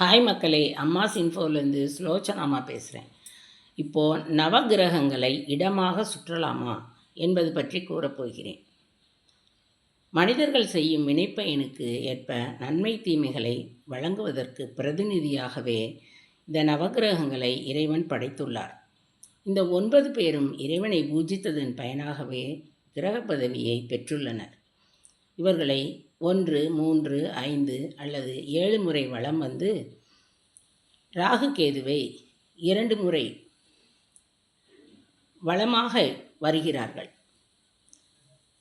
Hi மக்களே அம்மாஸ் இன்ஃபோலேருந்து ஸ்லோச்சனாமா பேசுகிறேன் இப்போது நவகிரகங்களை இடமாக சுற்றலாமா என்பது பற்றி கூறப்போகிறேன் மனிதர்கள் செய்யும் வினைப்பயனுக்கு ஏற்ப நன்மை தீமைகளை வழங்குவதற்கு பிரதிநிதியாகவே இந்த நவகிரகங்களை இறைவன் படைத்துள்ளார். இந்த ஒன்பது பேரும் இறைவனை பூஜித்ததன் பயனாகவே கிரக பதவியை பெற்றுள்ளனர். இவர்களை ஒன்று மூன்று ஐந்து அல்லது ஏழு முறை வளம் வந்து ராகுகேதுவை இரண்டு முறை வளமாக வருகிறார்கள்.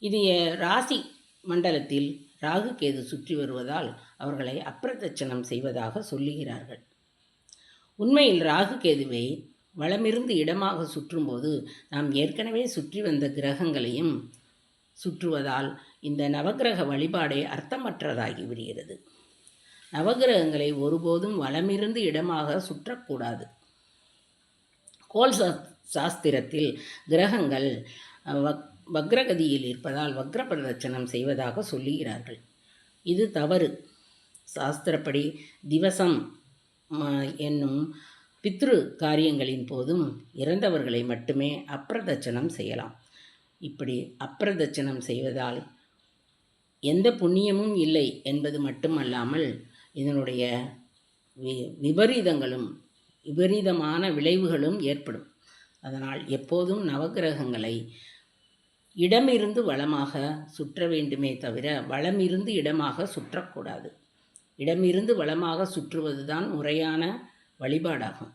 இது ராசி மண்டலத்தில் ராகு கேது சுற்றி வருவதால் அவர்களை அப்பிரதட்சணம் செய்வதாக சொல்லுகிறார்கள். உண்மையில் ராகு கேதுவை வளமிருந்து இடமாக சுற்றும்போது நாம் ஏற்கனவே சுற்றி வந்த கிரகங்களையும் சுற்றுவதால் இந்த நவக்கிரக வழிபாடே அர்த்தமற்றதாகி விடுகிறது. நவக்கிரகங்களை ஒருபோதும் வளமிருந்து இடமாக சுற்றக்கூடாது. கோல் சாஸ்திரத்தில் கிரகங்கள் வக் வக்ரகதியில் இருப்பதால் வக்ர பிரதட்சணம் செய்வதாக சொல்லுகிறார்கள். இது தவறு. சாஸ்திரப்படி திவசம் என்னும் பித்ரு காரியங்களின் போதும் இறந்தவர்களை மட்டுமே அப்பிரதட்சணம் செய்யலாம். இப்படி அப்பிரதட்சணம் செய்வதால் எந்த புண்ணியமும் இல்லை என்பது மட்டுமல்லாமல் இதனுடைய வி விபரீதங்களும் விபரீதமான விளைவுகளும் ஏற்படும். அதனால் எப்போதும் நவக்கிரகங்களை இடமிருந்து வளமாக சுற்ற வேண்டுமே தவிர வளமிருந்து இடமாக சுற்றக்கூடாது. இடமிருந்து வளமாக சுற்றுவது தான் முறையான வழிபாடாகும்.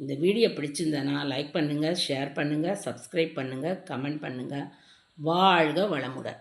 இந்த வீடியோ பிடிச்சிருந்தனா லைக் பண்ணுங்கள் ஷேர் பண்ணுங்கள் சப்ஸ்கிரைப் பண்ணுங்கள் கமெண்ட் பண்ணுங்கள் வாழ்க வளமுடன்.